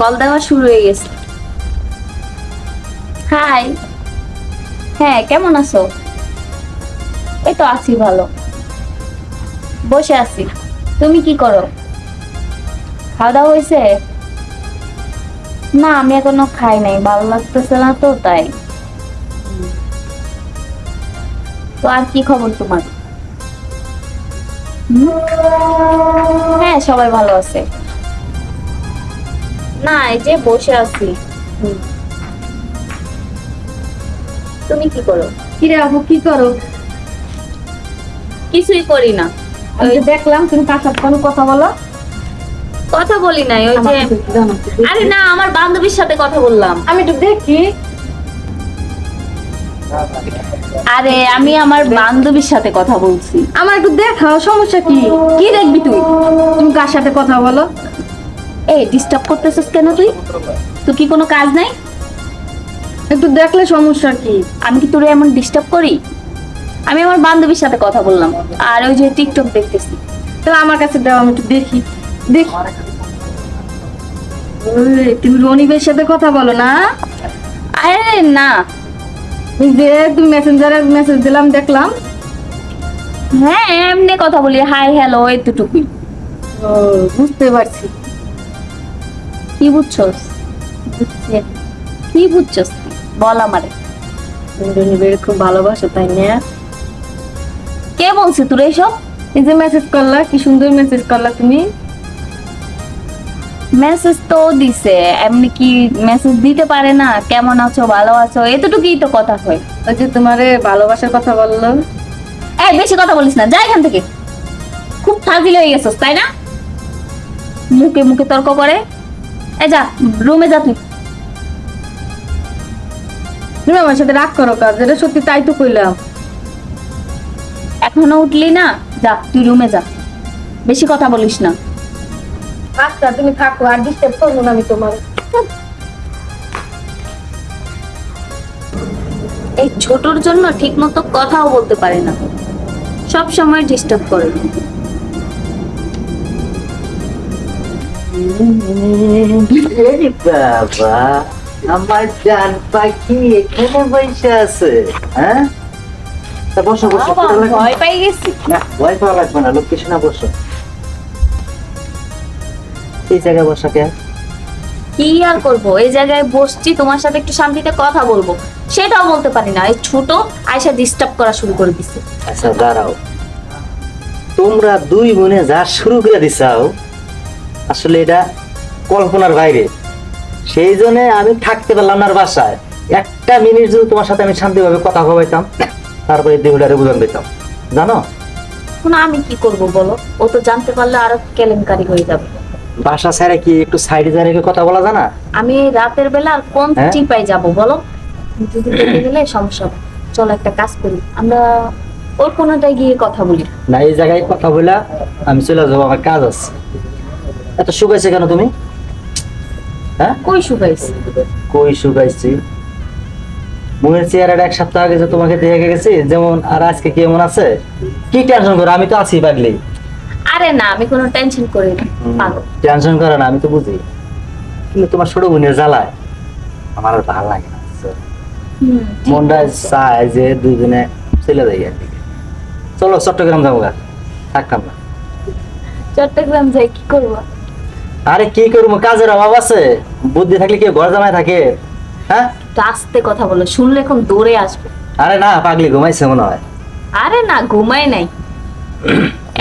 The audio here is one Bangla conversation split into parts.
কল দেওয়া শুরু হয়ে গেছে। হাই হ্যাঁ কেমন আছো? এই তো আছি ভালো। বসে আছি। তুমি কি করো? খাওয়া দাওয়া হয়েছে? না, আমি এখনও খাই নাই, ভালো লাগতেছে না তো, তাই। তো আর কি খবর তোমার? হ্যাঁ সবাই ভালো আছে। না এই যে বসে আছি। তুমি কি করো? কিরে আপু কি করো? কিছুই করি না। আমি তো দেখলাম তুমি কার সাথে কোনো কথা বলো? কথা বলি নাই ওই যে। আরে না আমার বান্ধবীর সাথে কথা বললাম। আমি একটু দেখি। আরে আমি আমার বান্ধবীর সাথে কথা বলছি। আমার একটু দেখাও সমস্যা কি? কি দেখবি তুই? তুমি কার সাথে কথা বলো? এই ডিস্টার্ব করতেছিস কেন তুই? তুই কি কোনো কাজ নাই? একটু দেখলে সমস্যা কি? আমি কি তোরে এমন ডিস্টার্ব করি? আমি আমার বান্ধবীর সাথে কথা বললাম আর ওই যে টিকটক দেখতেছি। তাহলে আমার কাছে দাও আমি একটু দেখি। দেখি। তুমি রনিবের সাথে কথা বলো না? আরে না। যে তুমি মেসেঞ্জারে মেসেজ দিলাম দেখলাম। হ্যাঁ এমনি কথা বলি হাই হ্যালো এতটুকুই। বুঝতে পারছি। কি বুঝছস? কি বুঝছস বল আমারে। তুমি রনিবের খুব ভালোবাসো তাই না? কে বলছে তোর এইসব? এই যে মেসেজ করলা কি সুন্দর মেসেজ করলা তুমি। মেসেজ তো দিছে এমনি কি মেসেজ দিতে পারে না কেমন আছো ভালো আছো এতটুকুই তো কথা হয়। ওই যে তোমারে ভালোবাসার কথা বলল এই বেশি কথা বলিস না যা এখান থেকে। খুব ফাজিল হয়ে গেছস তাই না? মুখে মুখে তর্ক করে। এ যা রুমে যা তুই। তুমি আমার সাথে রাগ করো কাজ এটা সত্যি তাই তো কইলাম। এখনও উঠলি না? যা তুই রুমে যা। বেশি কথা বলিস না। আচ্ছা তুমি থাকো আর ডিস্টার্ব করব না আমি তোমার। এই ছোটর জন্য ঠিক মতো কথাও বলতে পারে না। সব সময় ডিস্টার্ব করে। বাবা আমার জান পাখি এখানে বসে আছে হ্যাঁ তা বসো বসো বাবা, পড়া লাগবে ভয় পাই গেছি না ভয় পাওয়া লাগবে না লোককে শোনা বসো এই জায়গায় বসা কে কি আর করব? এই জায়গায় বসছি তোমার সাথে একটু শান্তিতে কথা বলব। সেটাও বলতে পারি না। এই ছোট আয়সা ডিস্টার্ব করা শুরু করে দিছে। আচ্ছা দাঁড়াও। তোমরা দুই বোনে যা শুরু করে দিছাও আসলে এটা কল্পনার বাইরে। সেই জন্য আমি থাকতে পারলাম না বাসায়। একটা মিনিট যদি তোমার সাথে আমি শান্তিভাবে কথা কবাইতাম তারপরে দেহুলারে বুঝান পেতাম জানো? এখন আমি কি করব বলো? ও তো জানতে পারলে আরও কেলেঙ্কারি হয়ে যাবে। বাসা ছাড়া কি একটু সাইডে দাঁড়িয়ে কথা বলা জানা? আমি রাতের বেলা আর কোন হ্যাঁ? যাব বলো? যদি দেখে গেলে সমস্যা চলো একটা কাজ করি। আমরা ওর কোনোটায় গিয়ে কথা বলি। না এই জায়গায় কথা বলা আমি চলে যাব আমার কাজ আছে। এত শুকাইছে কেন তুমি? হ্যাঁ? কই শুকাইছি? কই শুকাইছি? চেহারাটা এক সপ্তাহ আগে যে তোমাকে দেখে গেছি যেমন আর আজকে কেমন আছে? কি টেনশন করো আমি তো আছি পাগলি। আরে না আমি কোনো টেনশন করি না পাগল। টেনশন করে না আমি তো বুঝি। কিন্তু তোমার ছোট বোনের জ্বালায় আমার আর ভালো লাগে না মনটা চায় যে দুজনে চলে যাই একদিকে চলো চট্টগ্রাম যাব থাকতাম না চট্টগ্রাম যাই কি করব? আরে কি করব? কাজের অভাব আছে। বুদ্ধি থাকলে কি ঘর জামাই থাকে? হ্যাঁ? একটু আস্তে কথা বলো শুনলে এখন দৌড়ে আসবে। আরে না পাগলি ঘুমাইছে মনে হয়। আরে না ঘুমাই নাই।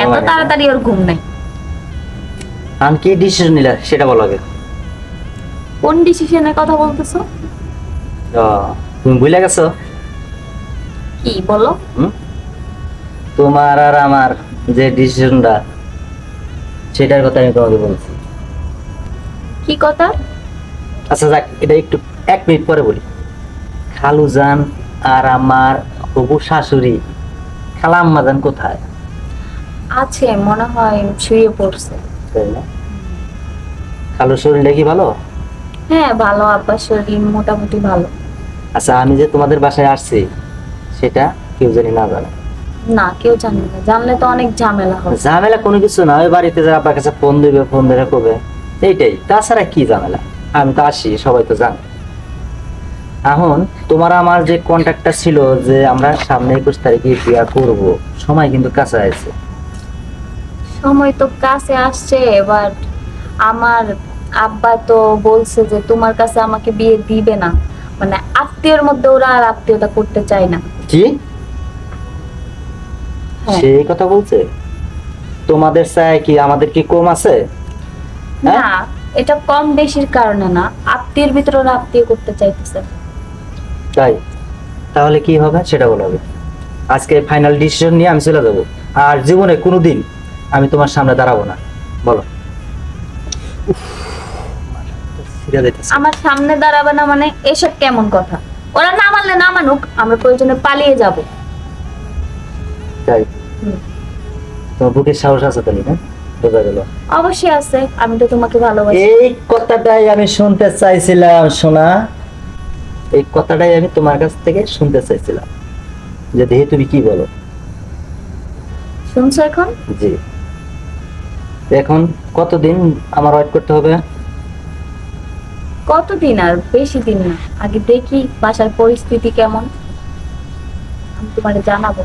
এত তাড়াতাড়ি ওর ঘুম নাই। আমি কি ডিসিশন নিলা সেটা বলো আগে। কোন ডিসিশনের কথা বলতেছো? তুমি ভুলে গেছো? কি বলো? তোমার আর আমার যে ডিসিশনটা সেটার কথা আমি তোমাকে বলছি। কি কথা? আচ্ছা যাক এটা একটু এক মিনিট পরে বলি। খালু যান আর আমার হবু শাশুড়ি খালা আম্মা যান কোথায়? আছে মনে হয় শুয়ে পড়ছে। তাই না? খালুর শরীরটা কি ভালো? হ্যাঁ ভালো আব্বার শরীর মোটামুটি ভালো। আচ্ছা আমি যে তোমাদের বাসায় আসছি সেটা কেউ জানি না জানে। না কেউ জানে না। জানলে তো অনেক ঝামেলা হবে। ঝামেলা কোনো কিছু না ওই বাড়িতে যারা আপনার কাছে ফোন দিবে ফোন ধরে কবে? এইটাই তাছাড়া কি ঝামেলা? আমি তো আসি সবাই তো জানে। এখন তোমার আমার যে কন্ট্যাক্টটা ছিল যে আমরা সামনে একুশ তারিখে বিয়া করব সময় কিন্তু কাছে আছে। সময় তো কাছে আসছে বাট আমার আব্বা তো বলছে যে তোমার কাছে আমাকে বিয়ে দিবে না। মানে আত্মীয়র মধ্যে ওরা আর আত্মীয়তা করতে চায় না। কি। সেই কথা বলছে? তোমাদের চায় কি আমাদের কি কম আছে? না এটা কম বেশির কারণে না। আত্মীয়ের ভিতরে ওরা আত্মীয় করতে চাইতেছে। তাই? তাহলে কি হবে? সেটা বলো হবে আজকে ফাইনাল ডিসিশন নিয়ে আমি চলে যাব। আর জীবনে কোনোদিন আমি তোমার সামনে দাঁড়াবো না। বলো। আমার সামনে দাঁড়াবে না মানে এসব কেমন কথা? ওরা না মানলে না মানুক আমরা প্রয়োজনে পালিয়ে যাব। তাই? তোমার বুকের সাহস আছে তাহলে না বোঝা গেল। অবশ্যই আছে আমি তো তোমাকে ভালোবাসি। এই কথাটাই আমি শুনতে চাইছিলাম সোনা। এই কথাটাই আমি তোমার কাছ থেকে শুনতে চাইছিলাম। যে দেহে তুমি কি বলো? শুনছো এখন? জি। এখন কতদিন আমার ওয়েট করতে হবে? কতদিন আর? বেশি দিন না। আগে দেখি বাসার পরিস্থিতি কেমন। আমি তোমাকে জানাব।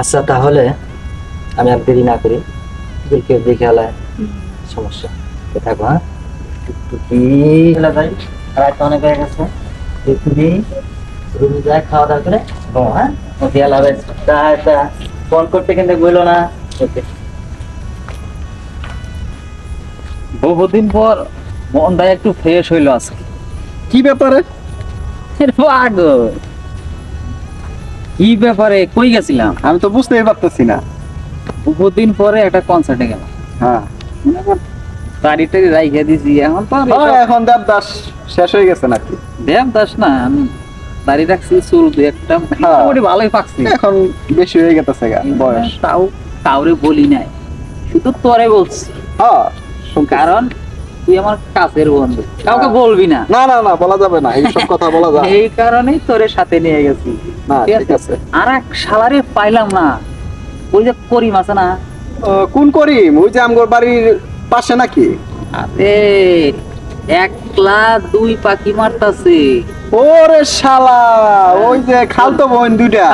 আচ্ছা তাহলে আমি আর দেরি না করি। দেখে সমস্যা। থাকো হ্যাঁ? যাই রাত অনেক হয়ে গেছে। রুমে যায় খাওয়া দাওয়া করে ঘুমো, হ্যাঁ? ও দিয়া লাভে তা ফোন করতে কিন্তু বলল না। ওকে। বহুদিন পর মনটা একটু ফ্রেশ হইল আজকে। কি ব্যাপারে? কি ব্যাপারে? কই গেছিলাম? আমি তো বুঝতেই পারতেছি না। বহুদিন পরে একটা কনসার্টে গেলাম। হ্যাঁ। রাইখে দিছি এখন তো হ্যাঁ, এখন দেবদাস শেষ হয়ে গেছে নাকি? না আমি দাড়ি রাখছি চুল একটা মোটামুটি ভালোই পাকছি। এখন বেশি হয়ে গেছে বয়স। তাও কাউরে বলি নাই শুধু তোরে বলছি। হ্যাঁ কারণ তুই আমার কাছের বন্ধু কাউকে বলবি না। না না না বলা যাবে না এইসব কথা বলা যাবে এই কারণেই তোরে সাথে নিয়ে গেছি। না ঠিক ঠিক আছে। আর এক শালারে পাইলাম না। ওই যে করিম আছে না? কোন করিম? ওই যে আমগর বাড়ির পাশে নাকি? আরে একলা দুই পাখি মারতাছে। ওরে শালা ওই যে খালতো বোন দুইটা।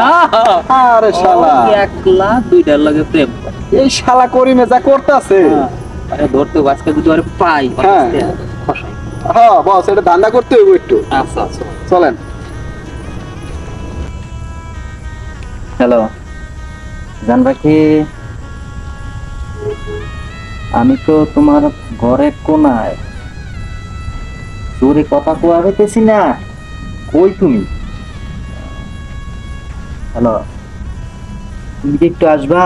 আরে শালা। একলা দুইটার লাগে প্রেম এই শালা করিমে যা করতেছে। আরে ধরতে আজকে যদি আরে পাই হ্যাঁ। হ্যাঁ বস এটা ধান্দা করতে হইব একটু। আচ্ছা আচ্ছা। চলেন। হ্যালো। জান পাখি আমি তো তোমার ঘরে কোনায়। জোরে কথা কোয়া হইতেছি না। কই তুমি? হ্যালো তুমি কি একটু আসবা?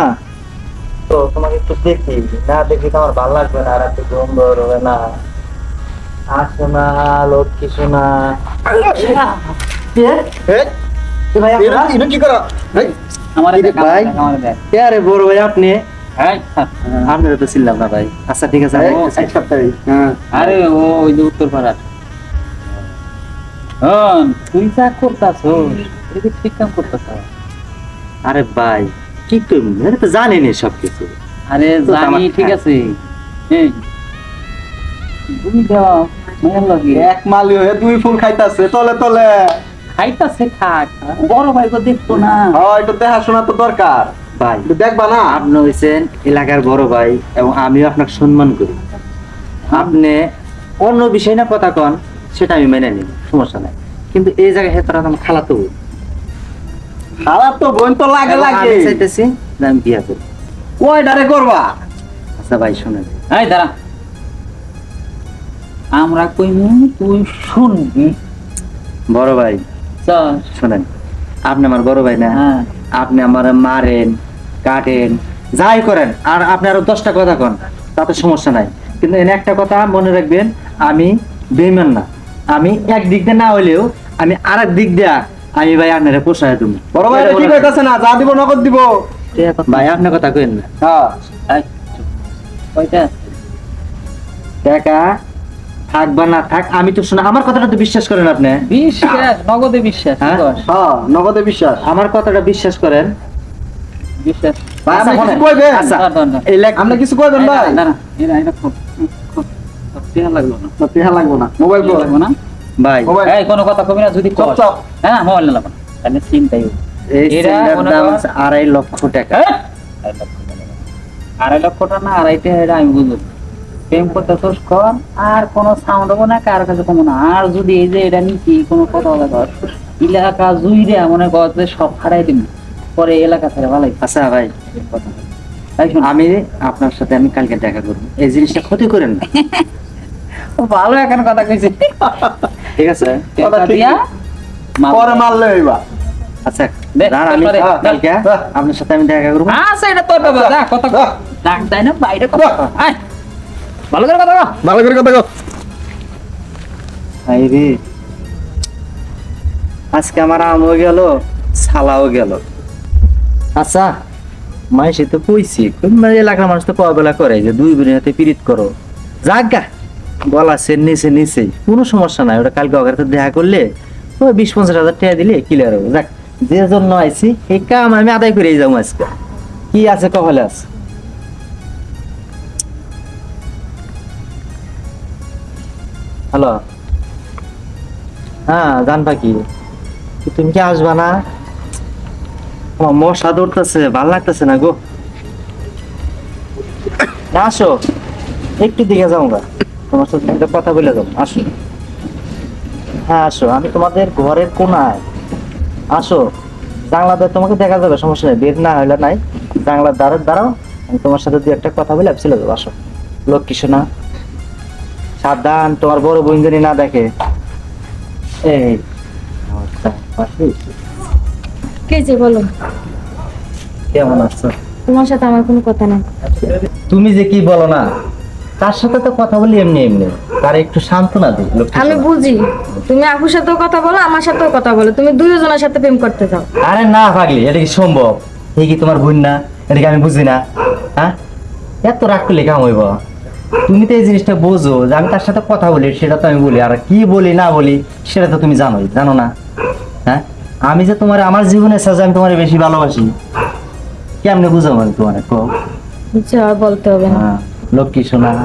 তো তোমাকে একটু দেখি। না দেখি তো আমার ভালো লাগবে না আর একটু সুন্দর হবে না। আসো না লক্ষ্মী শোনা ভাই আপনারা? কি করা? কি রে বড় ভাই আপনি? হ্যাঁ। আপনারা তো ছিলাম না ভাই। আচ্ছা ঠিক আছে এক সপ্তাহে। হ্যাঁ। আরে ও ওই যে উত্তর তুই যা করতাছ কি ঠিক কাম করতাছ। আরে ভাই কি এটা তো জানেনি সব কিছু আরে জানি ঠিক আছে। তুমি দেওয়া এক মালি হয়ে দুই ফুল খাইতাছে তলে তলে। খাইতাছে খাক বড় ভাই গো দেখতো না। হ্যাঁ একটু দেখাশোনা তো দরকার। ভাই দেখবা না? আপনি হয়েছেন এলাকার বড় ভাই এবং আমিও আপনাকে সম্মান করি। আপনি অন্য বিষয় না কথা কন সেটা আমি মেনে নিই সমস্যা নাই। কিন্তু এই জায়গায় হেতারা আমার খালাতো বোন। খারাপ তো বোন তো লাগে লাগে। আমি চাইতেছি আমি বিয়া করি। কয়টারে করবা? আচ্ছা ভাই শোনেন। এই দাঁড়া। আমরা কইমু তুই শুনবি। বড় ভাই শোনেন আপনি আমার বড় ভাই না হ্যাঁ। আপনি আমার মারেন কাটেন যাই করেন আর আপনি আরও দশটা কথা কন তাতে সমস্যা নাই। কিন্তু এনে একটা কথা মনে রাখবেন আমি বেইমান না। আমি এক দিক দিয়ে না হইলেও আমি আর এক দিক দিয়া আমি ভাই আপনারা পোষায় তুমি বড় ভাই এটা ঠিক হইতাছে না? যা দিব নগদ দিব। ভাই আপনার কথা কেন না। হ্যাঁ। কয়টা টাকা থাক বা না থাক আমি তো শোনা আমার কথাটা তো বিশ্বাস করেন আপনি। বিশ্বাস নগদে বিশ্বাস হ্যাঁ? হ্যাঁ নগদে বিশ্বাস। আমার কথাটা বিশ্বাস করেন। বিশ্বাস। ভাই আপনি কিছু কইবেন? আচ্ছা, আপনি কিছু কইবেন ভাই? দাঁড়া, দাঁড়া, এরা, এরা খুব, খুব। টিয়া লাগল না। না না। মোবাইল লাগবে না? ভাই। এই কোনো কথা কবি না যদি চুপ চাপ। হ্যাঁ মোবাইল না তাহলে চিন্তাই এরা দাম আড়াই লক্ষ টাকা। আড়াই লক্ষ টাকা। আড়াই না আড়াইটা এটা আমি বুঝব। প্রেম করতে কর আর কোনো সাউন্ড হব না কার কাছে কমো না। আর যদি এই যে এটা কোনো কথা বলা কর এলাকা জুইরে মনে কর যে সব হারাই দিবি। পরে এলাকা ছেড়ে ভালো আচ্ছা ভাই কথা আমি আপনার সাথে আমি কালকে দেখা করব। এই জিনিসটা ক্ষতি করেন না। ভালো এখন কথা কইছে। ঠিক আছে। ঠিক দিয়া পরে মারলে হইবা আচ্ছা আমি কালকে। আপনার সাথে আমি দেখা করব। আচ্ছা এটা তোর ব্যাপার কথা কর। ডাক দেয় না বাইরে কথা ভালো করে কথা। ভালো করে কথা ভাই রে। আজকে আমার আমও গেল সালাও গেল। আচ্ছা মাইসে তো কইছি মানে এলাকার মানুষ তো পাওয়া বেলা করে যে দুই বোনের হাতে পিরিত করো। যাগা বলা সে নিচে নিচেই কোনো সমস্যা নাই ওটা কালকে তো দেখা করলে ওই বিশ পঞ্চাশ হাজার টাকা দিলে ক্লিয়ার হবে। যাক যে জন্য আইছি এই কাম আমি আদায় করে যাব আজকে। কি আছে কপালে আছে? হ্যালো হ্যাঁ জান পাখি। তুমি কি আসবা না? আমার মশা দৌড়তেছে ভালো লাগতেছে না গো। না, আসো। একটু দিকে যাও গা। তোমার সাথে একটা কথা বলে যাও আসো। হ্যাঁ আসো। আমি তোমাদের ঘরের কোনায়। আসো। জানলাতে তোমাকে দেখা যাবে, সমস্যা নেই। বের না হইলে নাই। জানলার দ্বারে দাঁড়াও। আমি তোমার সাথে দু একটা কথা বলে চলে যাব। আসো। লক্ষ্মী শোনা সাবধান তোমার বড় বোন জানি না দেখে। এই কে যে বলো? কেমন আছো? তোমার সাথে আমার কোনো কথা নেই। তুমি যে কি বলো না তার সাথে তো কথা বলি এমনি এমনি। তার একটু সান্ত্বনা দিই আমি বুঝি। তুমি আপুর সাথেও কথা বলো আমার সাথেও কথা বলো। তুমি দুইজনের সাথে প্রেম করতে চাও। আরে না পাগলি এটা কি সম্ভব? এই কি তোমার বোন না? এটা কি আমি বুঝি না? হ্যাঁ? এত রাগ করলে কেমন হইব? তুমি তো এই জিনিসটা বোঝো যে আমি তার সাথে কথা বলি সেটা তো আমি বলি। আর কি বলি না বলি সেটা তো তুমি জানোই জানো না? হ্যাঁ? আমি যে তোমার আমার জীবনের সাথে আমি তোমার বেশি ভালোবাসি। কেমনে বুঝাবো আমি তোমার আর বলতে হবে না। হ্যাঁ, লক্ষ্মী সোনা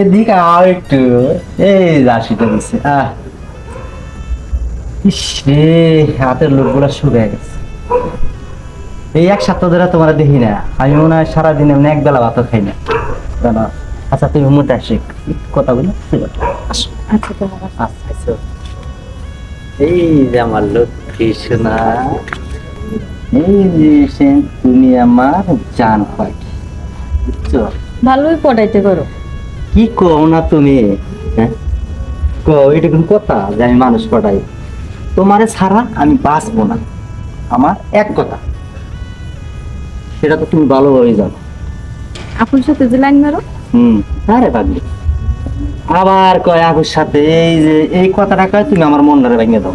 এদিকে আও একটু। এই রাশিটা দিচ্ছে আহ। ইস রে হাতের লোকগুলো শুকিয়ে গেছে। এই এক সপ্তাহ ধরে তোমার দেখি না। আমি মনে হয় সারাদিন এমনি এক বেলা ভাতও খাই না। জানো? আচ্ছা তুমি মোটা আসি কথা বলি আচ্ছা তোমার এই যে আমার লক্ষ্মী সোনা এই যে তুমি আমার জান পাখি বুঝছ? ভালোই পড়াইতে করো কি কও না তুমি? হ্যাঁ? কও এটা কোন কথা যে আমি মানুষ পটাই তোমারে ছাড়া আমি বাঁচবো না। আমার এক কথা সেটা তো তুমি ভালোভাবে জানো। আপুর সাথে যে লাইন মারো। হুম আরে পাগলি। আবার কয় আগুর সাথে এই যে এই কথাটা কয় তুমি আমার মনটারে ভেঙে দাও।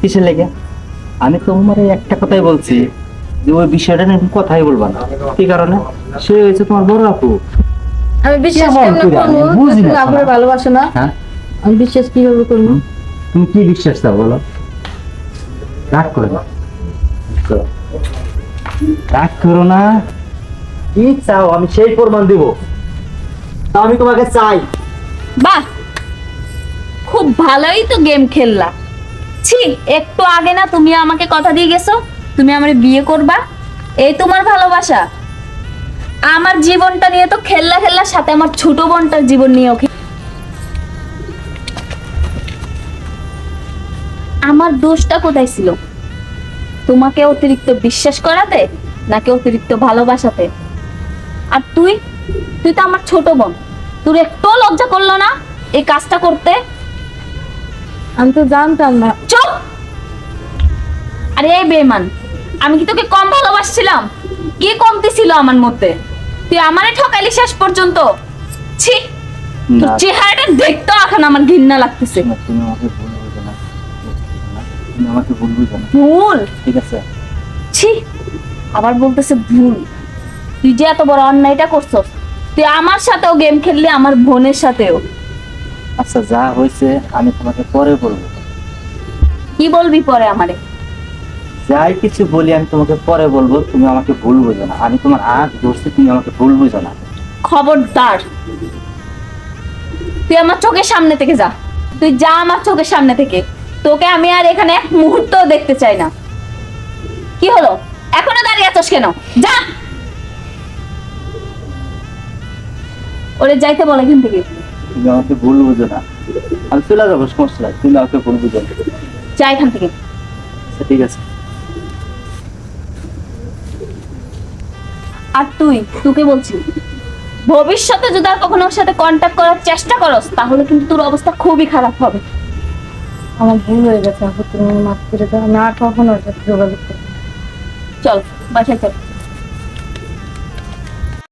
কিসের লেগে? আমি তোমার একটা কথাই বলছি যে ওই বিষয়টা নিয়ে কথাই বলবা না। কি কারণে? সে হয়েছে তোমার বড় আপু। আমি বিশ্বাস করব? না ভালোবাসো না। হ্যাঁ? আমি বিশ্বাস কীভাবে করব? তুমি কি বিশ্বাস দাও বলো? রাগ করে তো, রাগ করো না। কি চাও আমি সেই প্রমাণ দিব। আমি তোমাকে চাই। বাহ! খুব ভালোই তো গেম খেললা। ছি, একটু আগে না তুমি আমাকে কথা দিয়ে গেছো। তুমি আমার বিয়ে করবা। এই তোমার ভালোবাসা। আমার জীবনটা নিয়ে তো খেললা খেললার সাথে আমার ছোট বোনটার জীবন নিয়েও আমার দোষটা কোথায় ছিল? তোমাকে অতিরিক্ত বিশ্বাস করাতে, নাকি অতিরিক্ত ভালোবাসাতে? আর তুই? তুই তো আমার ছোট বোন। তোর একটু লজ্জা করল না এই কাজটা করতে? আমি তো জানতাম না। চুপ! আরে এই বেমান আমি কি তোকে কম ভালোবাসছিলাম? কি কমতি ছিল আমার মধ্যে? তুই আমারে ঠকালি শেষ পর্যন্ত? ছি! তোর চেহারাটা দেখতো এখন আমার ঘৃণা লাগতেছে। তুমি আমাকে ভুল বুঝো না। তুমি আমাকে ভুল বুঝো না। ভুল? ঠিক আছে। ছি! আবার বলতেছে ভুল। তুই যে এত বড় অন্যায়টা করছস তুই আমার সাথেও গেম খেললি আমার বোনের সাথেও। আচ্ছা যা হয়েছে আমি তোমাকে পরে বলব। কি বলবি পরে আমারে? যাই কিছু বলি আমি তোমাকে পরে বলব তুমি আমাকে ভুল বুঝো না। আমি তোমার আগ ধরছি তুমি আমাকে ভুল বুঝো না। খবরদার। তুই আমার চোখের সামনে থেকে যা। তুই যা আমার চোখের সামনে থেকে। তোকে আমি আর এখানে এক মুহূর্ত দেখতে চাই না। কি হলো? এখনও দাঁড়িয়ে আছোস কেন? যা! ওরে যাইতে বলে এখান থেকে। তুমি আমাকে ভুল বুঝো না। আমি চলে যাব সমস্যা নাই। তুমি আমাকে ভুল বুঝো। না। যা এখান থেকে। আচ্ছা, ঠিক আছে। আর তুই তোকে বলছি ভবিষ্যতে যদি আর কখনো ওর সাথে কন্ট্যাক্ট করার চেষ্টা করস তাহলে কিন্তু তোর অবস্থা খুবই খারাপ হবে। আমার ভুল হয়ে গেছে আপু তুমি মাফ করে দাও। আমি আর কখনো ওর সাথে যোগাযোগ করব। চল বাসায় চল।